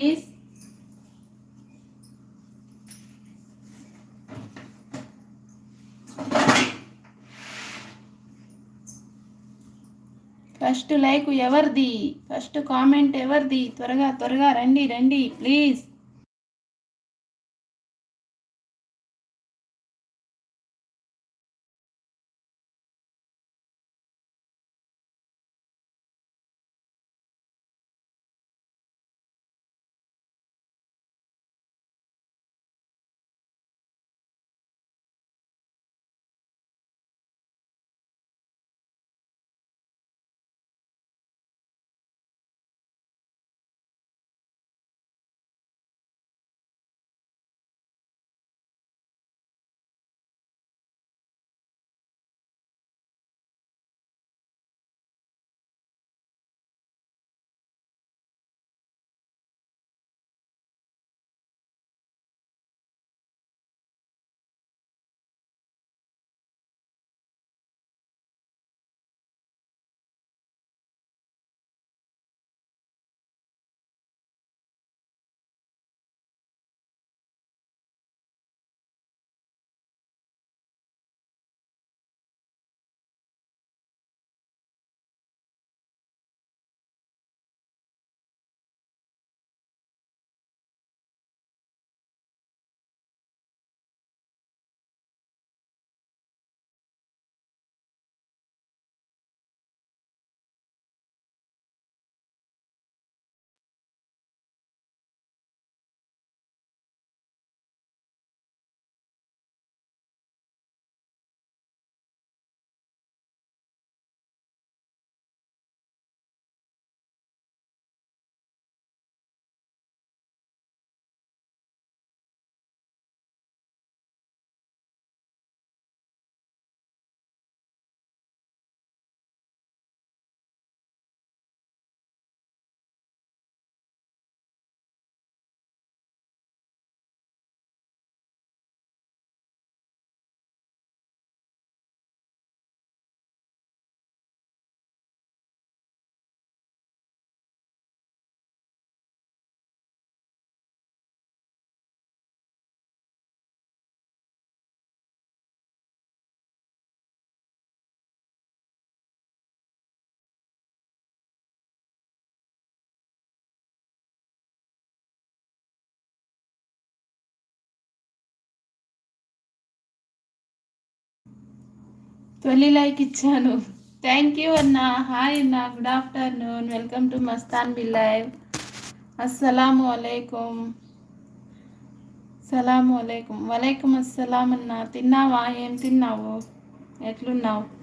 is first like ఎవరిది? First comment ఎవరిది? త్వరగా త్వరగా రండి రండి ప్లీజ్ తొలి లైక్ ఇచ్చాను. థ్యాంక్ యూ అన్న. హాయ్ అన్న. Good afternoon welcome to Mastan B live అస్సలాము అలైకుం సలాము అలైకుం వలైకుం అస్సలాం అన్న. తిన్నావా? ఏం తిన్నావు? ఎట్లున్నావు?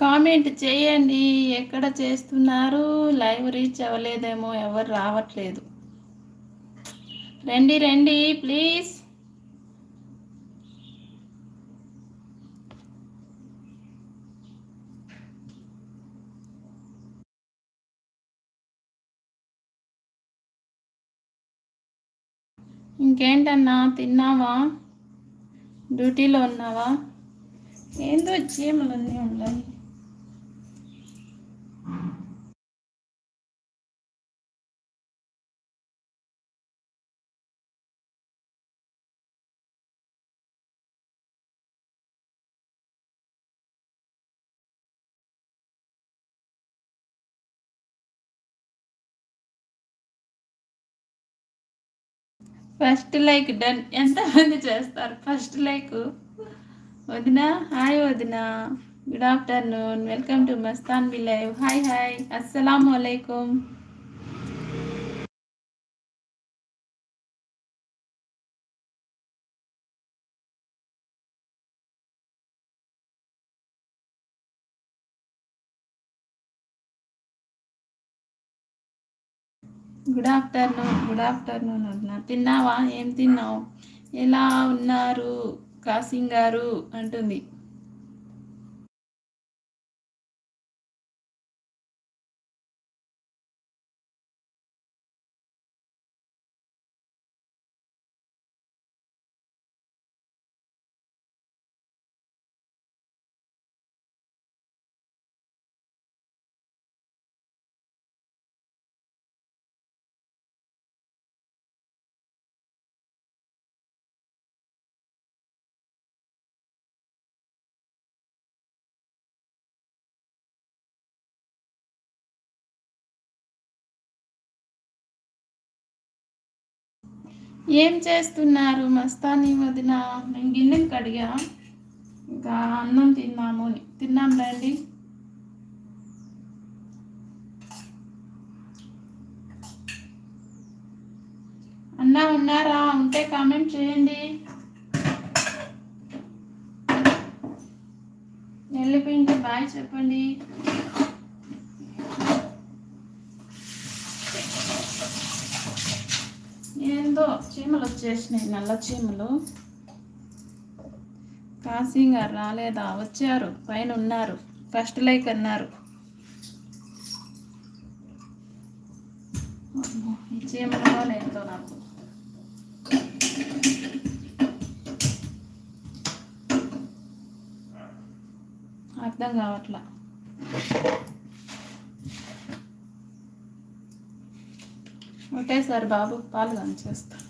కామెంట్ చేయండి. ఎక్కడ చేస్తున్నారు? లైవ్ రీచ్ అవ్వలేదేమో. ఎవరు రావట్లేదు. రండి రండి ప్లీజ్. ఇంకేంటన్నా? తిన్నావా? డ్యూటీలో ఉన్నావా? ఏందో చీమలన్నీ ఉన్నాయి ఫస్ట్ లైక్ డన్ ఎంతమంది చేస్తారు? ఫస్ట్ లైక్ వదినా హాయ్ వదినా. Good afternoon welcome to Mastan B live hi hi అస్సలం అయికం గుడ్ ఆఫ్టర్నూన్ గుడ్ ఆఫ్టర్నూన్ అంటున్నా తిన్నావా? ఏం తిన్నావు? ఎలా ఉన్నారు? కాసింగ్ గారు అంటుంది. ఏం చేస్తున్నారు? మస్తాని వదిన నేను గిన్నెలు కడిగా. ఇంకా అన్నం తిన్నాము. తిన్నాం రండి. అన్న ఉన్నారా? ఉంటే కామెంట్ చేయండి. వెళ్ళిపోయింటే బాయ్ చెప్పండి ఏందో చీమలు వచ్చేసినాయి నల్ల చీమలు. కాసింగ్ గారు రాలేదా? వచ్చారు పైన ఉన్నారు ఫస్ట్ లైక్ అన్నారు. ఈ చీమలో లేదో నాకు. అర్థం కావట్లా. ఒకటేసారి బాబు పాలు చేస్తాడు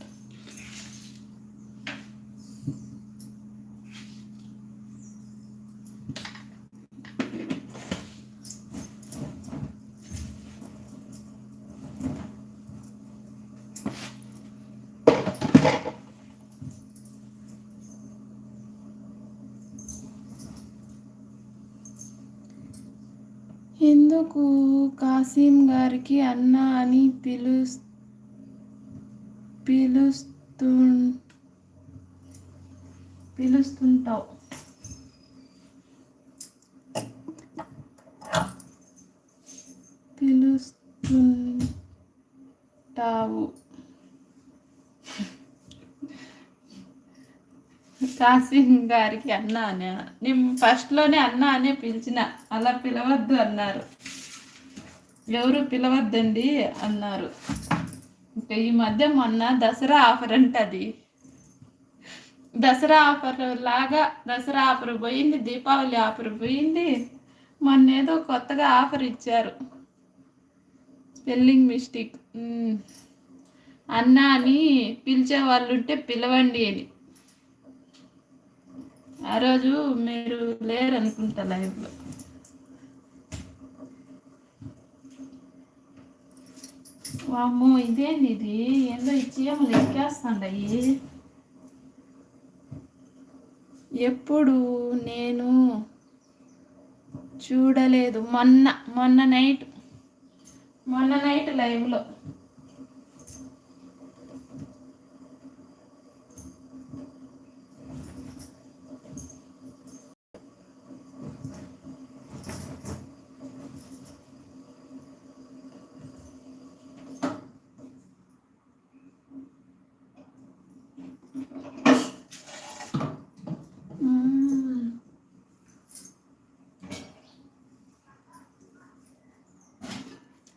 ఎందుకు కాసిం గారికి అన్న అని పిలు పిలుస్తు పిలుస్తుంటావు. పిలుస్తుంటావు. కాసిం గారికి అన్న అనే నేను ఫస్ట్లోనే అన్న అనే పిలిచిన. అలా పిలవద్దు అన్నారు. ఎవరు పిలవద్దండి అన్నారు. ఇంకా ఈ మధ్య మొన్న దసరా ఆఫర్ అంటది. దసరా ఆఫర్ లాగా దసరా ఆఫర్ పోయింది దీపావళి ఆఫర్ పోయింది. మొన్న ఏదో కొత్తగా ఆఫర్ ఇచ్చారు. Spelling mistake. అన్నా అని పిలిచే వాళ్ళు ఉంటే పిలవండి అని. ఆ రోజు మీరు లేరనుకుంటా లైవ్లో. వామ్మో ఇదేంది ఇది? ఏందో ఇచ్చేమలు ఎక్కేస్తాండయి. ఎప్పుడు నేను చూడలేదు. మొన్న మొన్న నైట్ మొన్న నైట్ లైవ్లో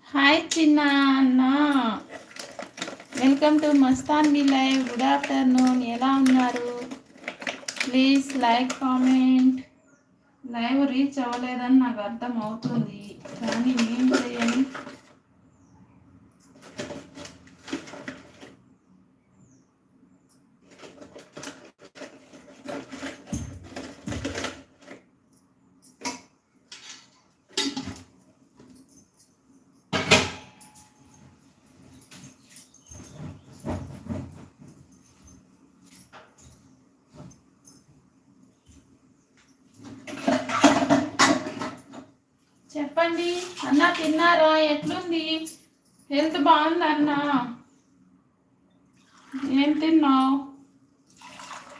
హాయ్ చిన్న వెల్కమ్ టు మస్తాన్ మీ లైవ్ గుడ్ ఆఫ్టర్నూన్ ఎలా ఉన్నారు? Please like comment live reach అవ్వలేదని నాకు అర్థం అవుతుంది కానీ ఏం చేయాలి? అన్న తిన్నారా? ఎట్లుంది? హెల్త్ బాగుంది అన్న? ఏం తిన్నావు?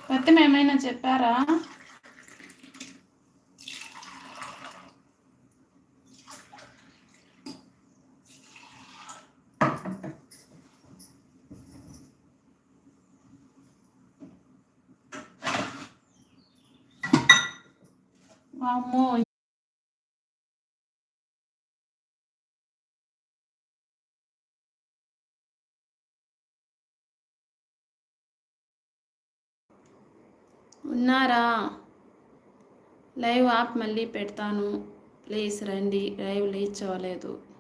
పత్యం ఏమైనా చెప్పారా? అమ్మో ఉన్నారా? లైవ్ యాప్ మళ్ళీ పెడతాను. ప్లీజ్ రండి. లైవ్ రీచ్ అవ్వలేదు